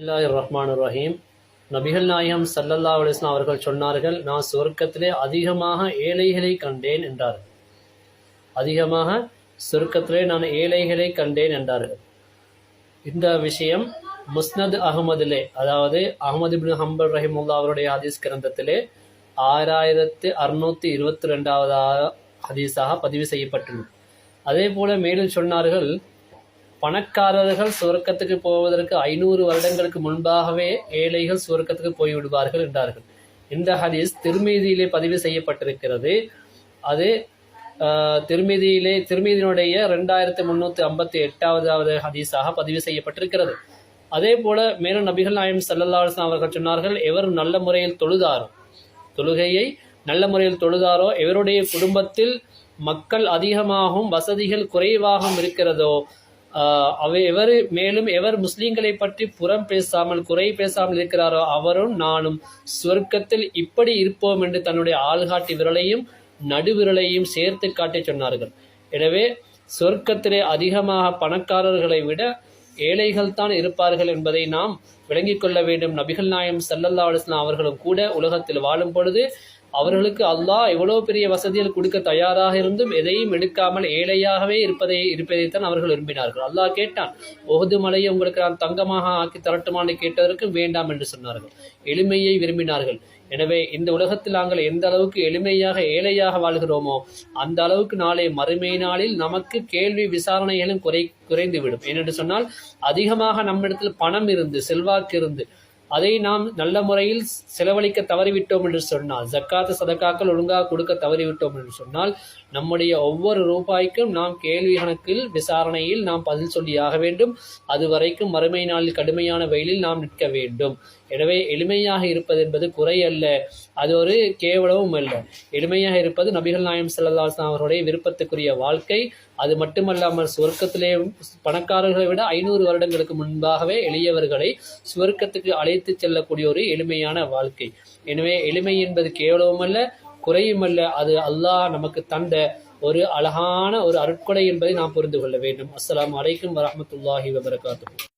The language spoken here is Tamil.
இல்லாஹ் ரஹ்மான் ரஹீம் நபிகள் நாயகம் சல்லல்லா அலிஸ்லாம் அவர்கள் சொன்னார்கள் நான் சொர்க்கத்திலே அதிகமாக ஏழைகளை கண்டேன் என்றார்கள். அதிகமாக சொர்க்கத்திலே நான் ஏழைகளை கண்டேன் என்றார்கள். இந்த விஷயம் முஸ்னத் அகமதிலே அதாவது அகமது பின் ஹம்பல் ரஹிமுல்லா அவருடைய ஹதீஸ் கிரந்தத்திலே ஆறாயிரத்து அறுநூத்தி இருபத்தி ரெண்டாவதாக ஹதீஸாக பதிவு செய்யப்பட்டுள்ளது. அதே போல மேலும் சொன்னார்கள் பணக்காரர்கள் சுவர்க்கத்துக்கு போவதற்கு ஐநூறு வருடங்களுக்கு முன்பாகவே ஏழைகள் சுவர்க்கத்துக்கு போய்விடுவார்கள் என்றார்கள். இந்த ஹதீஸ் திருமீதியிலே பதிவு செய்யப்பட்டிருக்கிறது. அது திருமீதியிலே திருமீதியினுடைய ரெண்டாயிரத்தி முன்னூத்தி ஐம்பத்தி எட்டாவதாவது ஹதீஸாக பதிவு செய்யப்பட்டிருக்கிறது. அதே போல மேலும் நபிகள் நாயம் சல்லல்லா அவர்கள் சொன்னார்கள் எவர் நல்ல முறையில் தொழுதாரோ தொழுகையை நல்ல முறையில் தொழுதாரோ எவருடைய குடும்பத்தில் மக்கள் அதிகமாகவும் வசதிகள் குறைவாகவும் இருக்கிறதோ அவை எவர் மேலும் எவர் முஸ்லிம்களை பற்றி புறம் பேசாமல் குறை பேசாமல் இருக்கிறாரோ அவரும் நானும் சொர்க்கத்தில் இப்படி இருப்போம் என்று தன்னுடைய ஆள்காட்டி விரலையும் நடுவிரலையும் சேர்த்து காட்டி சொன்னார்கள். எனவே சொர்க்கத்திலே அதிகமாக பணக்காரர்களை விட ஏழைகள் தான் இருப்பார்கள் என்பதை நாம் விளங்கிக் கொள்ள வேண்டும். நபிகள் நாயம் சல்லல்லா அலுவலாம் அவர்களும் கூட உலகத்தில் வாழும் பொழுது அவர்களுக்கு அல்லாஹ் எவ்வளவு பெரிய வசதிகள் கொடுக்க தயாராக இருந்தும் எதையும் எடுக்காமல் ஏழையாகவே இருப்பதை இருப்பதைத்தான் அவர்கள் விரும்பினார்கள். அல்லாஹ் கேட்டான் ஒகுது மலையை உங்களுக்கு நான் தங்கமாக ஆக்கி தரட்டுமான்னு கேட்டதற்கு வேண்டாம் என்று சொன்னார்கள். எளிமையை விரும்பினார்கள். எனவே இந்த உலகத்தில் நாங்கள் எந்த அளவுக்கு எளிமையாக ஏழையாக வாழ்கிறோமோ அந்த அளவுக்கு நாளை மறுமை நாளில் நமக்கு கேள்வி விசாரணைகளும் குறை குறைந்துவிடும். ஏனென்று சொன்னால் அதிகமாக நம்மிடத்தில் பணம் இருந்து செல்வாக்கு இருந்து அதை நாம் நல்ல முறையில் செலவழிக்க தவறிவிட்டோம் என்று சொன்னால் ஜக்காத்து சதக்காக்கள் ஒழுங்காக கொடுக்க தவறிவிட்டோம் என்று சொன்னால் நம்முடைய ஒவ்வொரு ரூபாய்க்கும் நாம் கேள்வி கணக்கில் விசாரணையில் நாம் பதில் சொல்லியாக வேண்டும். அதுவரைக்கும் மறுமை நாளில் கடுமையான வெயிலில் நாம் நிற்க வேண்டும். எனவே எளிமையாக இருப்பது என்பது குறை அல்ல. அது ஒரு கேவலமும் அல்ல. எளிமையாக இருப்பது நபிகள் நாயம் செல்லல்லாஸ்லாம் அவருடைய விருப்பத்துக்குரிய வாழ்க்கை. அது மட்டுமல்லாமல் சுவர்க்கத்திலே பணக்காரர்களை விட ஐநூறு வருடங்களுக்கு முன்பாகவே எளியவர்களை சுவர்க்கத்துக்கு அழைத்து செல்லக்கூடிய ஒரு எளிமையான வாழ்க்கை. எனவே எளிமை என்பது கேவலமும் அல்ல குறையும் அல்ல. அது அல்லாஹ் நமக்கு தந்த ஒரு அழகான ஒரு அருட்கொடை என்பதை நாம் புரிந்து கொள்ள வேண்டும். அஸ்லாம் வலைக்கும் வரமத்துல்லாஹி வபரகாத்து